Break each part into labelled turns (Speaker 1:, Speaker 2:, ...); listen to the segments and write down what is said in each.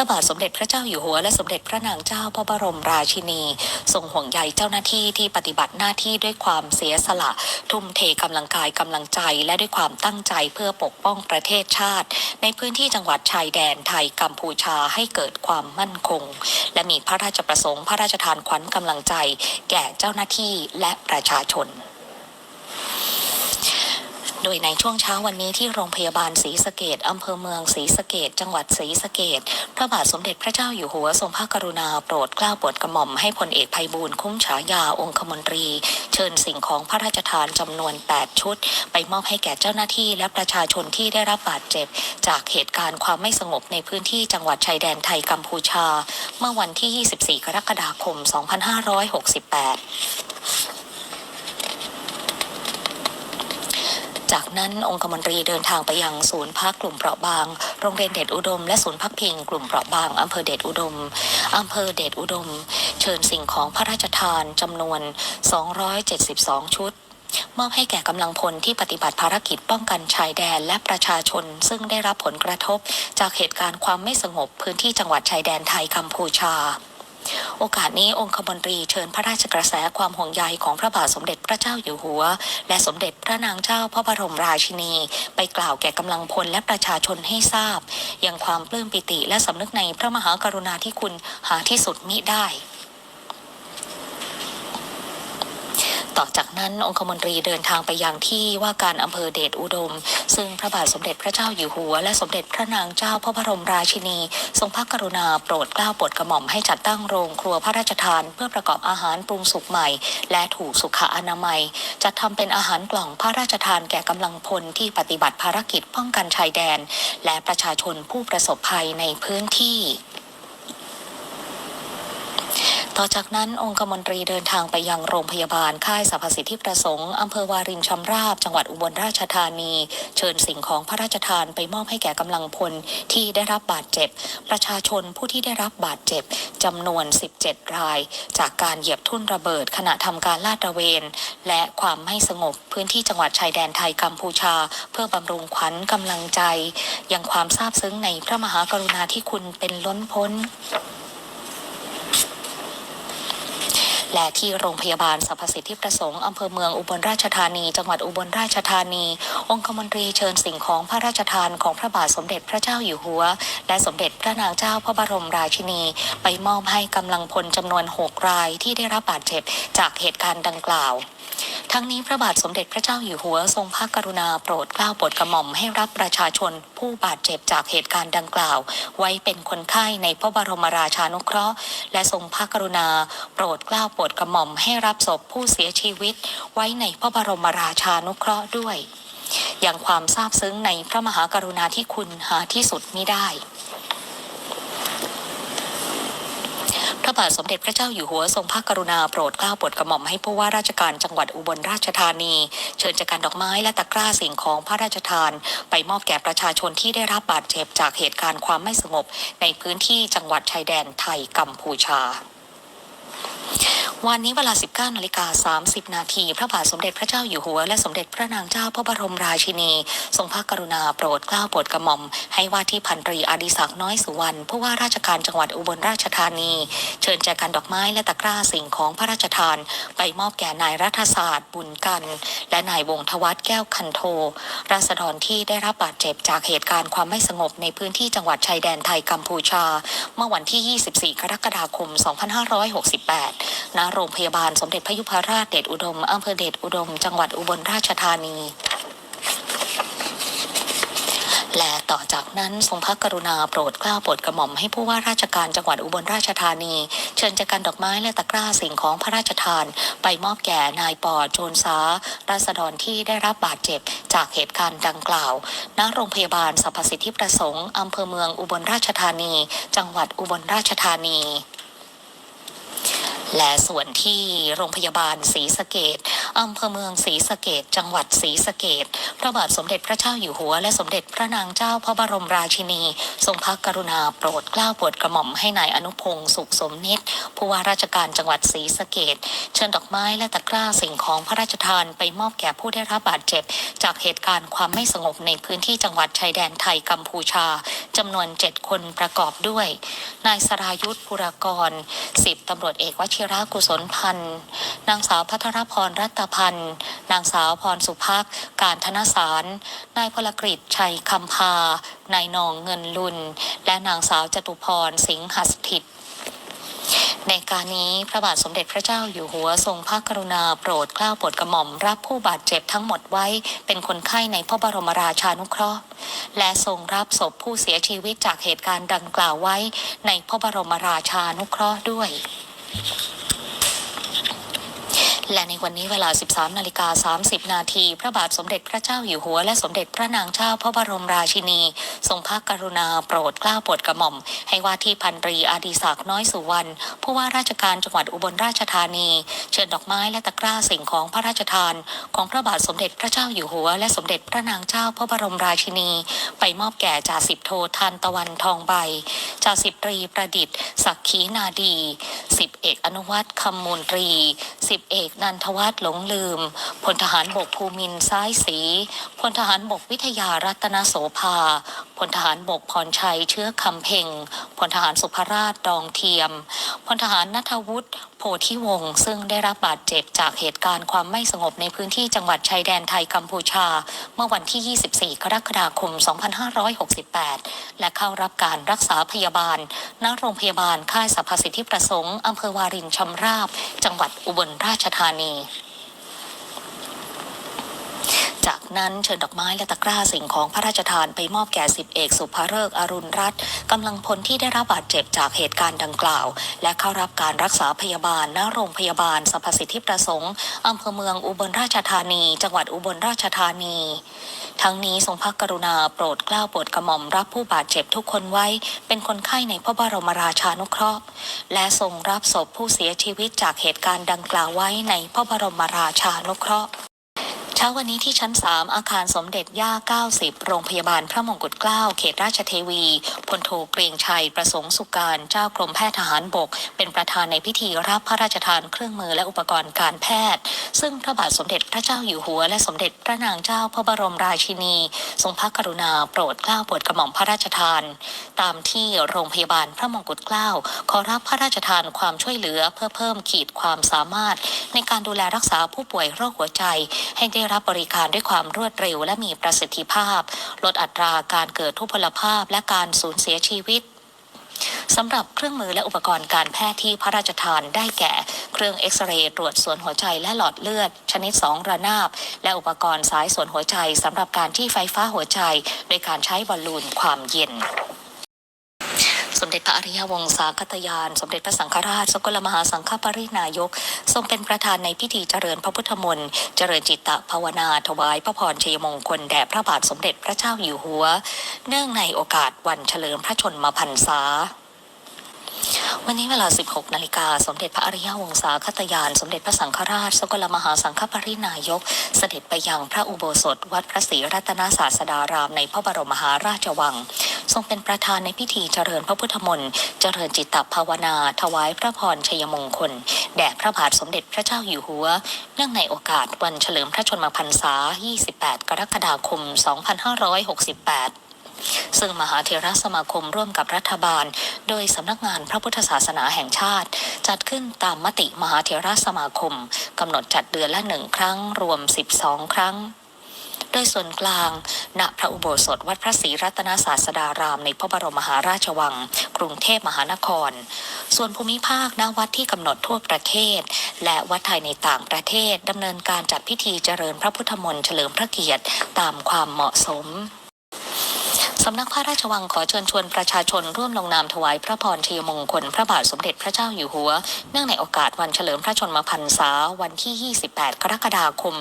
Speaker 1: ระบาทสมเด็จพระเจ้าอยู่หัวและสมเด็จพระนางเจ้าพระบรมราชินี ทรงห่วงใยเจ้าหน้าที่ที่ปฏิบัติหน้าที่ด้วยความเสียสละ ทุ่มเทกำลังกายกำลังใจและด้วยความตั้งใจเพื่อปกป้องประเทศชาติ ในพื้นที่จังหวัดชายแดนไทยกัมพูชาให้เกิดความมั่นคง และมีพระราชประสงค์พระราชทานขวัญกำลังใจ แก่เจ้าหน้าที่และประชาชน โดยในช่วงเช้าวันนี้ที่โรงพยาบาลศรีสะเกดอำเภอเมืองศรีสะเกดจังหวัดศรีสะเกดพระบาทสมเด็จพระเจ้าอยู่หัวทรงพระกรุณาโปรดเกล้าโปรดกระหม่อมให้พลเอกภัยบูลคุ้มฉายาองคมนตรี เชิญสิ่งของพระราชทานจำนวน 8 ชุด ไปมอบให้แก่เจ้าหน้าที่และประชาชนที่ได้รับบาดเจ็บ จากเหตุการณ์ความไม่สงบในพื้นที่จังหวัดชายแดนไทยกัมพูชา เมื่อวันที่ 24 กรกฎาคม 2568 จากนั้นองคมนตรีเดินทางไปยังศูนย์พักกลุ่มเปราะบาง โรงเรียนเดชอุดม และศูนย์พักพิงกลุ่มเปราะบางอำเภอเดชอุดมอำเภอเดชอุดม เชิญสิ่งของพระราชทานจำนวน 272 ชุดมอบให้แก่กำลังพลที่ปฏิบัติภารกิจป้องกันชายแดนและประชาชน ซึ่งได้รับผลกระทบ จากเหตุการณ์ความไม่สงบพื้นที่จังหวัดชายแดนไทยกัมพูชา โอกาสนี้องคมนตรีเชิญพระราชกระแสความห่วงใยของพระบาทสมเด็จพระเจ้าอยู่หัว และสมเด็จพระนางเจ้าพระบรมราชินี ไปกล่าวแก่กำลังพลและประชาชนให้ทราบ อย่างความปลื้มปิติและสำนึกในพระมหากรุณาธิคุณหาที่สุดมิได้ ต่อจากนั้นองคมนตรีเดินทางไปยังที่ว่าการอำเภอเดชอุดม ซึ่งพระบาทสมเด็จพระเจ้าอยู่หัว และสมเด็จพระนางเจ้าพระบรมราชินี ทรงพระกรุณาโปรดเกล้าโปรดกระหม่อมให้จัดตั้งโรงครัวพระราชทาน เพื่อประกอบอาหารปรุงสุกใหม่ และถูกสุขอนามัย จัดทำเป็นอาหารกล่องพระราชทานแก่กำลังพลที่ปฏิบัติภารกิจป้องกันชายแดน และประชาชนผู้ประสบภัยในพื้นที่ ต่อจากนั้นองคมนตรีเดินทางไปยังโรงพยาบาลค่ายสรรพสิทธิประสงค์อำเภอวารินชำราบ จังหวัดอุบลราชธานี เชิญสิ่งของพระราชทานไปมอบให้แก่กำลังพลที่ได้รับบาดเจ็บ ประชาชนผู้ที่ได้รับบาดเจ็บจำนวน 17 ราย จากการเหยียบทุ่นระเบิดขณะทำการลาดตระเวน และความไม่สงบพื้นที่จังหวัดชายแดนไทยกัมพูชา เพื่อบำรุงขวัญกำลังใจ ยังความซาบซึ้งในพระมหากรุณาธิคุณเป็นล้นพ้น และที่โรงพยาบาลสรรพสิทธิประสงค์อำเภอเมืองอุบลราชธานี จังหวัดอุบลราชธานี องคมนตรีเชิญสิ่งของพระราชทานของพระบาทสมเด็จพระเจ้าอยู่หัว และสมเด็จพระนางเจ้าพระบรมราชินี ไปมอบให้กำลังพลจำนวน 6 รายที่ได้รับบาดเจ็บจากเหตุการณ์ดังกล่าว ทั้งนี้พระบาทสมเด็จพระเจ้าอยู่หัวทรงพระกรุณาโปรดเกล้าโปรดกระหม่อมให้รับประชาชน ผู้บาดเจ็บจากเหตุการณ์ดังกล่าว ไว้เป็นคนไข้ในพระบรมราชานุเคราะห์ และทรงพระกรุณา โปรดเกล้าโปรดกระหม่อมให้รับศพผู้เสียชีวิต ไว้ในพระบรมราชานุเคราะห์ด้วย อย่างความซาบซึ้งในพระมหากรุณาธิคุณหาที่สุดมิได้ พระ บาทสมเด็จพระเจ้าอยู่หัวทรงพระกรุณาโปรดเกล้าโปรดกระหม่อมให้ผู้ว่าราชการจังหวัดอุบลราชธานี เชิญจัดการดอกไม้และตะกร้าสิ่งของพระราชทาน ไปมอบแก่ประชาชนที่ได้รับบาดเจ็บจากเหตุการณ์ความไม่สงบ ในพื้นที่จังหวัดชายแดนไทยกัมพูชา วันนี้เวลา 19นาฬิกา30 นาที พระบาทสมเด็จพระเจ้าอยู่หัว และสมเด็จพระนางเจ้าพระบรมราชินี ทรงพระกรุณาโปรดเกล้าโปรดกระหม่อม ให้ว่าที่พันตรีอดิศักดิ์น้อยสุวรรณผู้ว่าราชการจังหวัดอุบลราชธานี เชิญแจกันดอกไม้และตะกร้าสิ่งของพระราชทาน ไปมอบแก่นายรัฐศาสตร์ บุญกัน และนายวงทวัฒน์แก้วคันโท ราษฎรที่ได้รับบาดเจ็บจากเหตุการณ์ความไม่สงบในพื้นที่จังหวัดชายแดนไทยกัมพูชา เมื่อวันที่ 24 กรกฎาคม 2568ณโรงพยาบาลสมเด็จพระยุพราชเดชอุดมอำเภอเดชอุดม จังหวัดอุบลราชธานี และต่อจากนั้นทรงพระกรุณาโปรดเกล้าโปรดกระหม่อมให้ผู้ว่าราชการจังหวัดอุบลราชธานี เชิญจัดการดอกไม้และตะกร้าสิ่งของพระราชทาน ไปมอบแก่นายปอโจนซาราษฎรที่ได้รับบาดเจ็บจากเหตุการณ์ดังกล่าวณโรงพยาบาลสรรพสิทธิประสงค์อำเภอเมืองอุบลราชธานี จังหวัดอุบลราชธานี และส่วนที่โรงพยาบาลศรีสะเกดอำเภอเมืองศรีสะเกดจังหวัดศรีสะเกดพระบาทสมเด็จพระเจ้าอยู่หัว และสมเด็จพระนางเจ้าพระบรมราชินี ทรงพระกรุณาโปรดเกล้าโปรดกระหม่อมให้นายอนุพงศ์สุขสมนิตผู้ว่าราชการจังหวัดศรีสะเกดเชิญดอกไม้และตะกร้าสิ่งของพระราชทานไปมอบแก่ผู้ได้รับบาดเจ็บ จากเหตุการณ์ความไม่สงบในพื้นที่จังหวัดชายแดนไทยกัมพูชาจำนวน7คนประกอบด้วย นายสรายุทธ์ภูรกรสิบตำรวจเอกวชิระกุศลพันธ์นางสาวพัทรพรรัตพันธ์ นางสาวพรสุภักการธนสาร นายพลกฤษชัยคำพา นายนองเงินลุน และนางสาวจตุพรสิงหสถิตในการนี้พระบาทสมเด็จพระเจ้าอยู่หัวทรงพระกรุณาโปรดเกล้าโปรดกระหม่อมรับผู้บาดเจ็บทั้งหมดไว้เป็นคนไข้ในพระบรมราชานุเคราะห์ และทรงรับศพผู้เสียชีวิตจากเหตุการณ์ดังกล่าวไว้ในพระบรมราชานุเคราะห์ด้วย และในวันนี้เวลา 13 นาฬิกา 30 นาที พระบาทสมเด็จพระเจ้าอยู่หัว และสมเด็จพระนางเจ้าพระบรมราชินี ทรงพระกรุณาโปรดเกล้าโปรดกระหม่อม ให้ว่าที่พันตรีอดีศักดิ์น้อยสุวรรณ ผู้ว่าราชการจังหวัดอุบลราชธานี เชิญดอกไม้และตะกร้าสิ่งของพระราชทาน ของพระบาทสมเด็จพระเจ้าอยู่หัว และสมเด็จพระนางเจ้าพระบรมราชินี ไปมอบแก่จ่าสิบโททานตะวันทองใบ จ่าสิบตรีประดิษฐ์ ศักขีนาดี สิบเอกอนุวัตรคำมูลตรี สิบเอกนันทวัฒน์หลงลืม พลทหารบกภูมินท้ายสีพลทหารบกวิทยารัตนโสภาพลทหารบกพรชัยเชื้อคำเพ่งพลทหารสุภราชดองเทียมพลทหารนัทวุฒิ โพธิวงศ์ซึ่งได้รับบาดเจ็บจากเหตุการณ์ความไม่สงบในพื้นที่จังหวัดชายแดนไทยกัมพูชา เมื่อวันที่ 24 กรกฎาคม 2568 และเข้ารับการรักษาพยาบาล ณ โรงพยาบาลค่ายสรรพสิทธิประสงค์อำเภอวารินชำราบ จังหวัดอุบลราชธานี จากนั้นเชิญดอกไม้และตะกร้าสิ่งของพระราชทานไปมอบแก่สิบเอกสุภเริกษ์อรุณรัตน์กำลังพลที่ได้รับบาดเจ็บจากเหตุการณ์ดังกล่าว และเข้ารับการรักษาพยาบาลณโรงพยาบาลสรรพสิทธิประสงค์อำเภอเมืองอุบลราชธานี จังหวัดอุบลราชธานี ทั้งนี้ทรงพระกรุณาโปรดเกล้าโปรดกระหม่อมรับผู้บาดเจ็บทุกคนไว้ เป็นคนไข้ในพระบรมราชานุเคราะห์ และทรงรับศพผู้เสียชีวิตจากเหตุการณ์ดังกล่าวไว้ในพระบรมราชานุเคราะห์ ช้าวันนี้ที่ชั้น 3 อาคารสมเด็จย่า 90 โรงพยาบาลพระมงกุฎเกล้า เขตราชเทวี พลโทเกรียงชัย ประสงค์สุการ เจ้ากรมแพทย์ทหารบก เป็นประธานในพิธีรับพระราชทานเครื่องมือและอุปกรณ์การแพทย์ ซึ่งพระบาทสมเด็จพระเจ้าอยู่หัว และสมเด็จพระนางเจ้าพระบรมราชินี ทรงพระกรุณาโปรดเกล้าโปรดกระหม่อมพระราชทาน ตามที่โรงพยาบาลพระมงกุฎเกล้า ขอรับพระราชทานความช่วยเหลือเพื่อเพิ่มขีดความสามารถ ในการดูแลรักษาผู้ป่วยโรคหัวใจให้ได้รับบริการด้วยความรวดเร็วและมีประสิทธิภาพ ลดอัตราการเกิดทุพพลภาพและการสูญเสียชีวิตสำหรับเครื่องมือและอุปกรณ์การแพทย์ที่พระราชทานได้แก่ เครื่องเอ็กซเรย์ตรวจส่วนหัวใจและหลอดเลือด ชนิด 2 ระนาบ และอุปกรณ์สายส่วนหัวใจสำหรับการที่ไฟฟ้าหัวใจ โดยการใช้บอลลูนความเย็น สมเด็จพระอริยวงศาคตยาน สมเด็จพระสังฆราช สกลมหาสังฆปรินายก ทรงเป็นประธานในพิธีเจริญพระพุทธมนต์ เจริญจิตตภาวนาถวายพระพรชัยมงคลแด่พระบาทสมเด็จพระเจ้าอยู่หัว เนื่องในโอกาสวันเฉลิมพระชนมพรรษา วันนี้เวลา 16 นาฬิกา สมเด็จพระอริยวงศาคตยาน สมเด็จพระสังฆราช สกลมหาสังฆปรินายก เสด็จไปยังพระอุโบสถ วัดพระศรีรัตนศาสดารามในพระบรมมหาราชวัง ทรงเป็นประธานในพิธีเจริญพระพุทธมนต์ เจริญจิตตภาวนา ถวายพระพรชัยมงคล แด่พระบาทสมเด็จพระเจ้าอยู่หัว เนื่องในโอกาสวันเฉลิมพระชนมพรรษา 28 กรกฎาคม 2568 ซึ่งมหาเทราสมาคมร่วมกับรัฐบาล โดยสำนักงานพระพุทธศาสนาแห่งชาติ จัดขึ้นตามมติมหาเทราสมาคมกำหนดจัดเดือนละหนึ่งครั้ง รวม 12 ครั้งโดยส่วนกลาง ณ พระอุโบสถวัดพระศรีรัตนศาสดารามในพระบรมมหาราชวัง กรุงเทพมหานคร ส่วนภูมิภาค ณ วัดที่กำหนดทั่วประเทศ และวัดไทยในต่างประเทศดำเนินการจัดพิธีเจริญพระพุทธมนต์เฉลิมพระเกียรติตามความเหมาะสม สำนักพระราชวังขอเชิญชวนประชาชนร่วมลงนามถวายพระพรชัยมงคลพระบาทสมเด็จพระเจ้าอยู่หัว เนื่องในโอกาสวันเฉลิมพระชนมพรรษาวันที่ 28 กรกฎาคม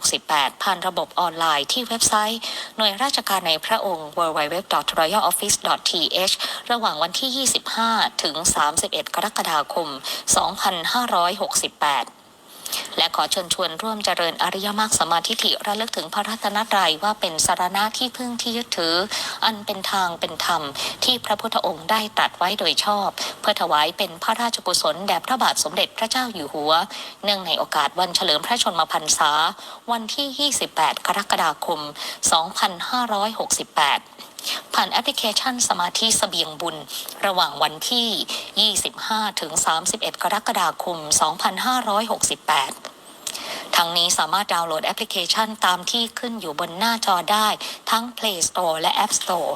Speaker 1: 2568 ผ่านระบบออนไลน์ที่เว็บไซต์ หน่วยราชการในพระองค์ www.royaloffice.th ระหว่างวันที่ 25 ถึง 31 กรกฎาคม 2568 และขอเชิญชวนร่วมเจริญอริยมรรคสมาธิฐิระลึกถึงพระรัตนตรัยว่าเป็นสารณะที่พึ่งที่ยึดถือ อันเป็นทางเป็นธรรม ที่พระพุทธองค์ได้ตรัสไว้โดยชอบ เพื่อถวายเป็นพระราชกุศลแด่พระบาทสมเด็จพระเจ้าอยู่หัว เนื่องในโอกาสวันเฉลิมพระชนมพรรษา วันที่ 28 กรกฎาคม 2568 ผ่านแอปพลิเคชันสมาธิเสบียงบุญ ระหว่างวันที่ 25 ถึง 31 กรกฎาคม 2568ทั้งนี้สามารถดาวน์โหลดแอปพลิเคชันตามที่ขึ้นอยู่บนหน้าจอได้ทั้ง Play Store และ App Store